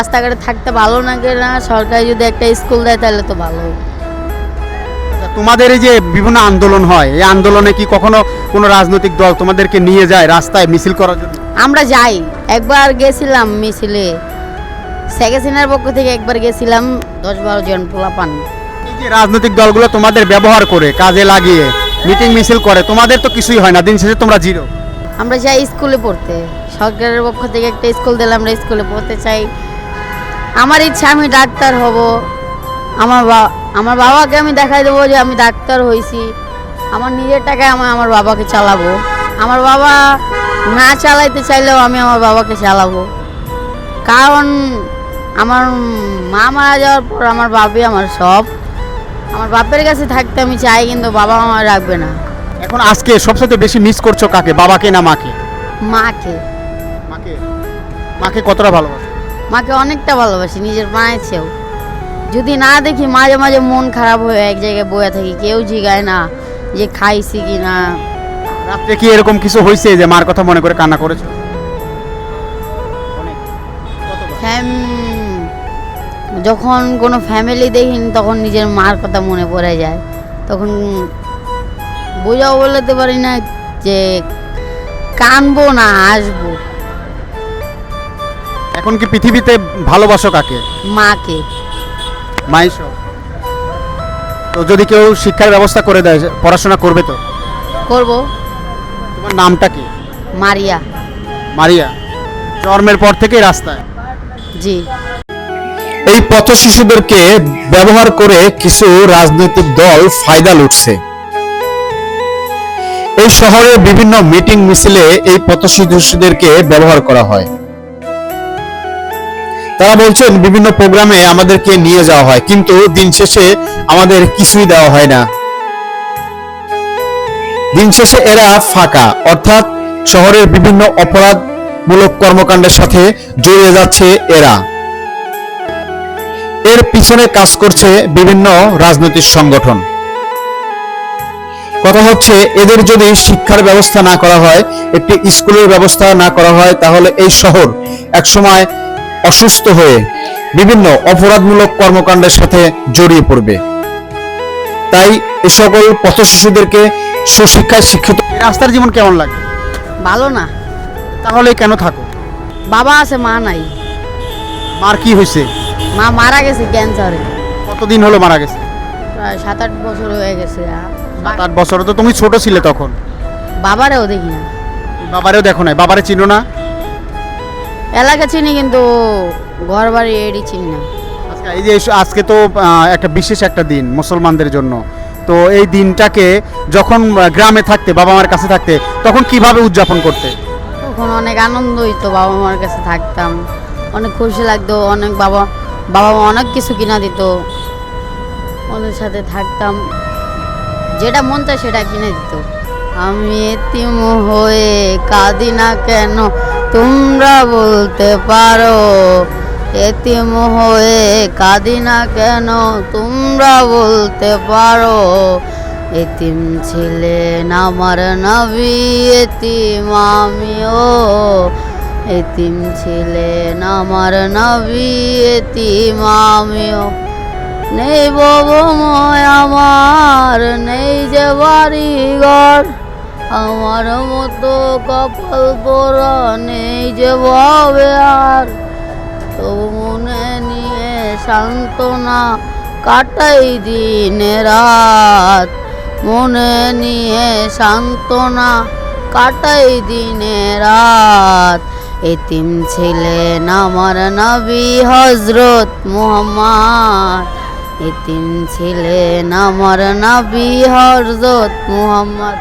রাস্তাঘাটে থাকতে ভালো লাগে না সরকার যদি একটা স্কুল দেয় তাহলে তো ভালো। আচ্ছা, তোমাদের এই যে বিভিন্ন আন্দোলন হয় এই আন্দোলনে কি কখনো কোনো রাজনৈতিক দল তোমাদেরকে নিয়ে যায় রাস্তায় মিছিল করার জন্য? আমরা যাই। একবার গেছিলাম মিছিলে। শেখ হাসিনার পক্ষ থেকে একবার গেছিলাম দশ বারো জন পোলাপান। এই যে রাজনৈতিক দলগুলো তোমাদের ব্যবহার করে কাজে লাগিয়ে মিটিং মিছিল করে তোমাদের তো কিছুই হয় না দিন শেষে তোমরা জিরো। আমরা যাই স্কুলে পড়তে। সরকারের পক্ষ থেকে একটা স্কুল দিলে আমরা স্কুলে পড়তে চাই। আমার ইচ্ছা আমি ডাক্তার হব। আমার বা আমার বাবাকে আমি দেখাই দেবো যে আমি ডাক্তার হয়েছি আমার নিজের টাকায় আমি আমার বাবাকে চালাবো। আমার বাবা না চালাইতে চাইলেও আমি আমার বাবাকে চালাবো। কারণ আমার মা মারা যাওয়ার পর আমার বাপই আমার সব। আমার বাপের কাছে থাকতে আমি চাই কিন্তু বাবা আমার রাখবে না। এখন আজকে সবচেয়ে বেশি মিস করছ কাকে? বাবাকে না মাকে? মাকে। মাকে। মাকে কতটা ভালোবাসো? মাকে অনেকটা ভালোবাসি নিজের মায়ের চেয়েও। যদি না দেখি মাঝে মাঝে মন খারাপ হয়ে এক জায়গায় বয়ে থাকি কেউ জিগায় না যে খাইছি কি না। রাত্রে কি এরকম কিছু হয়েছে যে মার কথা মনে করে কান্না করেছ? যখন কোনো ফ্যামিলি দেখিনি তখন নিজের মার কথা মনে পড়ে যায়। তখন বোঝাও বলতে পারি না যে কানবো না আসব এখন কি পৃথিবীতে ভালোবাসো কাকে? মাকে। মাইশ। তো যদি কেউ শিক্ষার ব্যবস্থা করে দেয় পড়াশোনা করবে তো? করব। তোমার নামটা কি? মারিয়া। মারিয়া। জন্মের পর থেকে রাস্তায়। জি। এই পথ শিশুদেরকে ব্যবহার করে কিছু রাজনৈতিক দল ফায়দা লুটছে। এই শহরে বিভিন্ন মিটিং মিছিলে এই পথ শিশুদেরকে ব্যবহার করা হয়। তারা বলছেন, বিভিন্ন প্রোগ্রামে আমাদেরকে নিয়ে যাওয়া হয়, কিন্তু দিন শেষে আমাদের কিছুই দেওয়া হয় না। দিন শেষে এরা ফাঁকা, অর্থাৎ শহরের বিভিন্ন অপরাধমূলক কর্মকাণ্ডের সাথে জড়িয়ে যাচ্ছে এরা। এর পিছনে কাজ করছে বিভিন্ন রাজনৈতিক সংগঠন। কথা হচ্ছে, এদের যদি শিক্ষার ব্যবস্থা না করা হয়, একটি স্কুলের ব্যবস্থা না করা হয়, তাহলে এই শহর একসময় অসুস্থ হয়ে বিভিন্ন অপরাধমূলক কর্মকাণ্ডের সাথে জড়িয়ে পড়বে। তাই এ সকল পথ শিশুদেরকে সুশিক্ষায় শিক্ষিত রাস্তার জীবন কেমন লাগে? ভালো না। তাহলে কেন থাকো? বাবা আছে মা নাই। মার কি হয়েছে? মা মারা গেছে ক্যান্সারে কতদিন হলো মারা গেছে? প্রায় সাত আট বছর হয়ে গেছে। সাত আট বছর তো তুমি ছোট ছিলে তখন। বাবারেও দেখি না। বাবারেও দেখো নাই। বাবারে চিনো না? এলাকা চিনি কিন্তু ঘর বাড়ি এড়ি চিনি না। আজকে এই যে আজকে তো একটা বিশেষ একটা দিন মুসলমানদের জন্য। তো এই দিনটাকে যখন গ্রামে থাকতে বাবা মার কাছে থাকতে তখন কীভাবে উদযাপন করতে? তখন অনেক আনন্দ হইতো বাবা মার কাছে থাকতাম। অনেক খুশি লাগতো অনেক বাবা বাবা মা অনেক কিছু কিনা দিত। ওদের সাথে থাকতাম। যেটা মন চায় সেটা কিনে দিত। আমি এতিম হয়ে কাঁদি না কেন? তোমরা বলতে পারো, এতিম হয়ে কাঁদি না কেন? তোমরা বলতে পারো, এতিম ছিলেন আমার নবী, এতিম আমিও। এতিম ছিলেন আমার নবী, এতিম আমিও। নেই বাবময় আমার, নেই যে বাড়ি ঘর আমার মতো কপাল পোড়া নেই যে ভাবে আর। তবু মনে নিয়ে সান্ত্বনা কাটাই দিন রাত। মনে নিয়ে সান্ত্বনা কাটাই দিনে রাত। এতিম ছিলেন আমার নবী হজরত মুহাম্মদ। এতিম ছিলেন আমার নবী হজরত মুহাম্মদ।